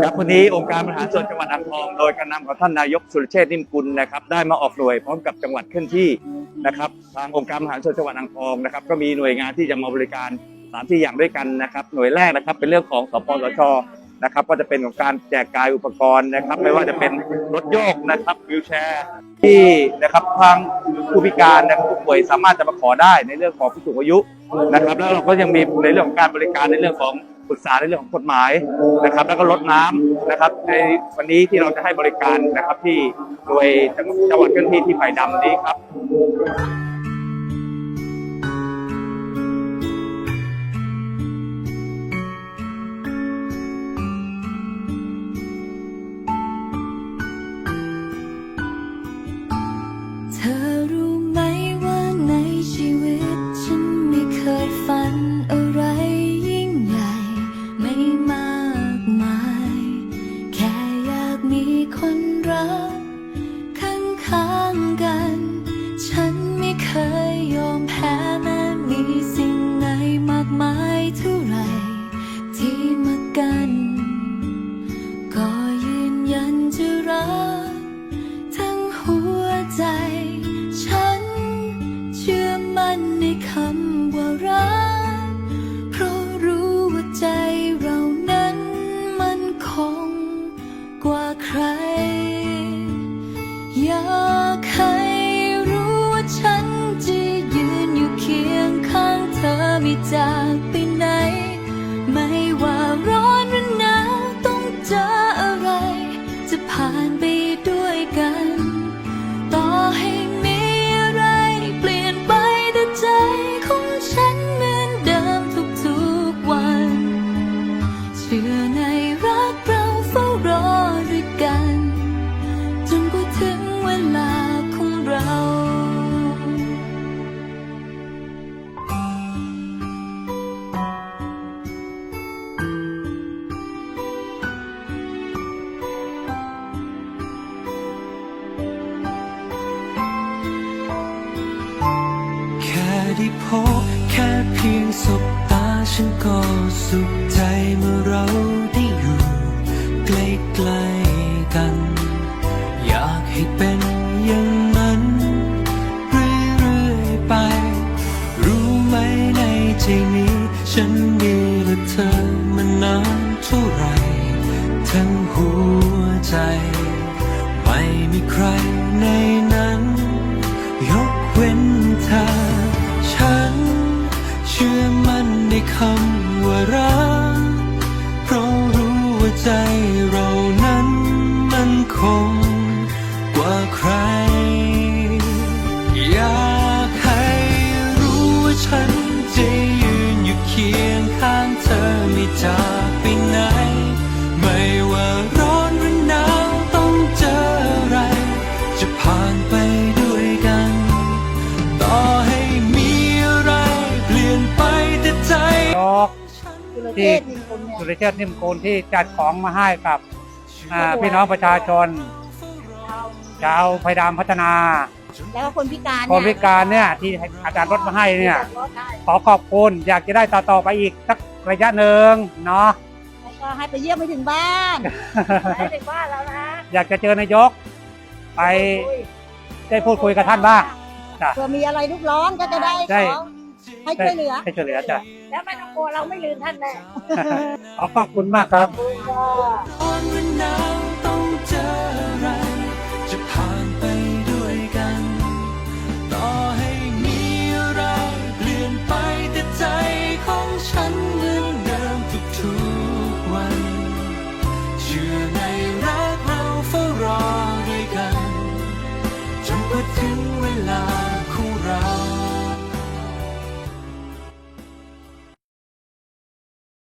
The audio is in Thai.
ครับวันนี้องค์การบริหารส่วนจังหวัดอ่างทอง โดยการนำของท่านนายกสุรเชษฐ์นิ่มกุลนะครับได้มาออกหน่วยพร้อมกับจังหวัดเคลื่อนที่นะครับทางองค์การบริหารส่วนจังหวัดอ่างทองนะครับก็มีหน่วยงานที่จะมาบริการสามที่อย่างด้วยกันนะครับหน่วยแรกนะครับเป็นเรื่องของสปสชนะครับก็จะเป็นของการแจกจ่ายอุปกรณ์นะครับ ไม่ว่าจะเป็นรถโยกนะครับวิวแชร์ที่นะครับทางผู้พิการนะครับผู้ป่วยสามารถจะมาขอได้ในเรื่องของผู้สูงอายุนะครับ แล้วเราก็ยังมีในเรื่องของการบริการในเรื่องของ ปรึกษาในเรื่องของกฎหมายนะครับ แล้วก็ลดน้ำนะครับ ในวันนี้ที่เราจะให้บริการนะครับที่โดยจังหวัดเคลื่อนที่ที่ไผ่ดำนี้ครับางกัน ฉันไม่เคยยอมแพ้แม้มีสิ่งไหนมากมายเท่าไรที่มากัน ก็ยืนยันจะรักทั้งหัวใจ ฉันเชื่อมั่นในคำว่ารัก อ ได้พบแค่เพียงสบตาฉันก็สุขใจเมื่อเราได้อยู่ใกล้ๆกัน อยากให้เป็นอย่างนั้น เรื่อยๆไป รู้ไหมในใจนี้ ฉันมีและเธอมานานเท่าไหรทั้งหัวใจ ไม่มีใคร นในคำว่ารักเพราะรู้ว่าใจเรา ที่ษฐ์นิ่มคนเนี่ยสุริเชษฐ์นิ่มกูลที่จัดของมาให้กับอ่าพี่น้องประชาชนชาวไผ่ดามพัฒนา แล้วก็คนพิการคนพิการเนี่ยที่อาจารย์รถมาให้เนี่ยรถได้ขอขอบคุณอยากจะได้ต่อต่อๆไปอีกสักระยะหนึ่งเนาะแล้วก็ให้ไปเยี่ยมไปถึงบ้านให้ถึงบ้านแล้วนะอยากจะเจอนายก ไปได้พูดคุยกับท่านบ้างจ้ะเผื่อมีอะไรลุกร้อนก็จะได้ได้ของ ให้ช่วยเหลือ ให้ช่วยเหลือจ้ะแล้วไม่ต้องกลัวเราไม่ลืมท่านแน่ ขอขอบคุณมากครับ ขอบคุณค่ะ